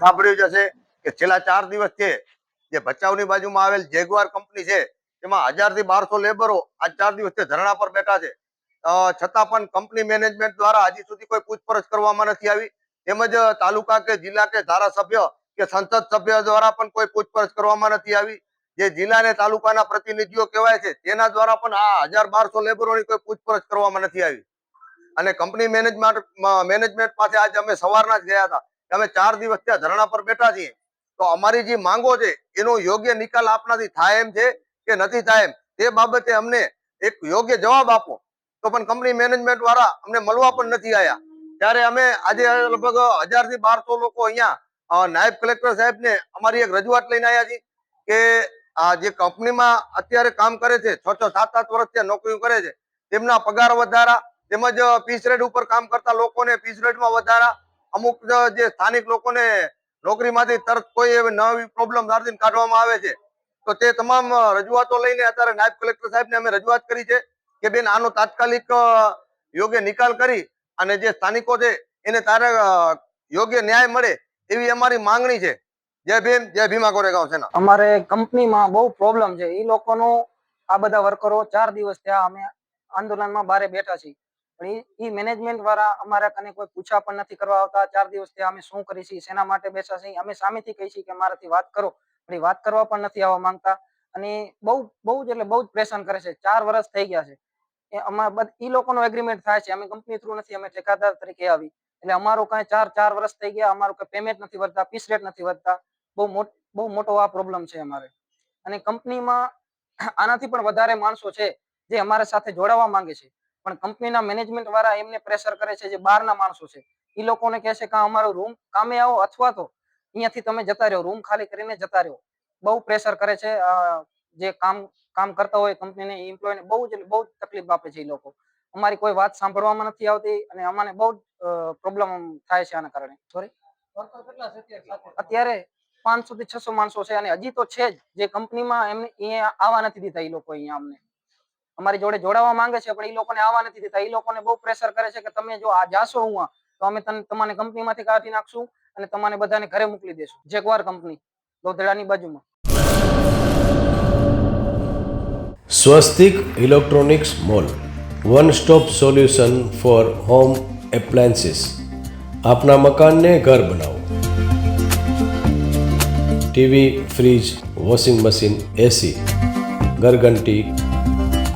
સાંભળ્યું જ હશે કે છેલ્લા ચાર દિવસથી જે ભચાઉની બાજુમાં આવેલ જેગવાર કંપની છે તેમાં હજારથી બારસો લેબરો આ ચાર દિવસથી ધરણા પર બેઠા છે. છતાં પણ કંપની મેનેજમેન્ટ દ્વારા હજી સુધી કોઈ પૂછપરછ કરવામાં નથી આવી. તેમજ તાલુકા કે જિલ્લા કે ધારાસભ્ય કે સંસદ સભ્ય દ્વારા પણ કોઈ પૂછપરછ કરવામાં નથી આવી. જે જિલ્લા ને તાલુકાના પ્રતિનિધિઓ કહેવાય છે, તેના દ્વારા પણ આ હજાર બારસો લેબરોની કોઈ પૂછપરછ કરવામાં નથી આવી. અને કંપની મેનેજમેન્ટ મેનેજમેન્ટ પાસે આજે અમે સવારના જ ગયા હતા. અમે ચાર દિવસ ત્યાં ધરણા પર બેઠા છીએ, તો અમારી જે માંગો છે, એનો યોગ્ય નિકાલ આપનાથી થાય એમ છે કે નથી થાય એમ? તે બાબતે અમને એક યોગ્ય જવાબ આપો. તો પણ કંપની મેનેજમેન્ટ વાળા અમને મળવા પણ નથી આવ્યા ત્યારે અમે આજે લગભગ હજારથી બારસો લોકો અહીંયા નાયબ કલેક્ટર સાહેબને અમારી એક રજૂઆત લઈને આવ્યા છીએ કે આ જે કંપનીમાં અત્યારે કામ કરે છે, છ છ સાત સાત વર્ષ ત્યાં નોકરીઓ કરે છે, તેમના પગાર વધારા, તેમજ પીસ રેટ ઉપર કામ કરતા લોકોને પીસ રેટમાં વધારા અમુક જે સ્થાનિક લોકોને નોકરીમાંથી તરત કોઈ એવી નવી પ્રોબ્લેમ દાર્દીને કાઢવામાં આવે છે, તો તે તમામ રજૂઆતો લઈને અત્યારે નાયબ કલેક્ટર સાહેબને અમે રજૂઆત કરી છે કે બેન આનો તાત્કાલિક યોગ્ય નિકાલ કરી અને જે સ્થાનિકો છે એને તારે યોગ્ય ન્યાય મળે એવી અમારી માંગણી છે. જય ભીમ, જય ભીમા કોરેગાંવ સેના. અમારે કંપનીમાં બહુ પ્રોબ્લેમ છે. એ લોકોનું આ બધા વર્કરો ચાર દિવસ ત્યાં અમે આંદોલનમાં બારે બેઠા છીએ. પણ એ મેનેજમેન્ટ વાળા અમારા કને કોઈ પૂછા પણ નથી કરવા આવતા. ચાર દિવસ ત્યાં અમે શું કરી છીએ, શેના માટે બેસા છીએ, અમે સામેથી કહી છીએ કે અમારાથી વાત કરો, પણ વાત કરવા પણ નથી આવવા માંગતા. અને બહુ બહુ જ એટલે બહુ જ પ્રેશન કરે છે. ચાર વર્ષ થઈ ગયા છે. એ અમારા એ લોકોનો એગ્રીમેન્ટ થાય છે. અમે કંપની થ્રુ નથી, અમે ઠેકાદાર તરીકે આવી. એટલે અમારું કાંઈ ચાર ચાર વર્ષ થઈ ગયા, અમારું કઈ પેમેન્ટ નથી વધતા પીસ રેટ નથી વધતા. બહુ મોટો બહુ મોટો આ પ્રોબ્લેમ છે અમારે. અને કંપનીમાં આનાથી પણ વધારે માણસો છે, જે અમારા સાથે જોડાવા માંગે છે. પણ કંપનીના મેનેજમેન્ટ વાળા એમને પ્રેશર કરે છે જે બહારના માણસો છે. એ લોકોને કહે છે કે અમારો રૂમ કામે આવો અથવા તો અહીંયાથી તમે જતા રહ્યો રૂમ ખાલી કરીને જતા રહ્યો. બહુ પ્રેશર કરે છે જે કામ કામ કરતા હોય કંપનીને એમ્પ્લોયને બહુ જ, બહુ તકલીફ આપે છે એ લોકો. અમારી કોઈ વાત સાંભળવામાં નથી આવતી અને અમને બહુ પ્રોબ્લેમ થાય છે આના કારણે. સોરી અત્યારે પાંચસો થી છસો માણસો છે અને હજી તો છે જ. જે કંપનીમાં એમને અહીંયા આવવા નથી દીધા એ લોકો અહીંયા અમને. અમારી જોડે જોડાવા માંગે છે, પણ એ લોકોને આવવા નથી દીધા એ લોકોને બહુ પ્રેશર કરે છે કે તમે જો આ જાશો હું તો અમે તમને કંપનીમાંથી કાઢી નાખશું અને તમને બધાને ઘરે મોકલી દેશું. જેકવાર કંપની લોધડાની બાજુમાં. Swastik electronics mall one stop solution for home appliances આપના મકાનને ઘર બનાવો. TV fridge washing machine AC ઘરઘંટી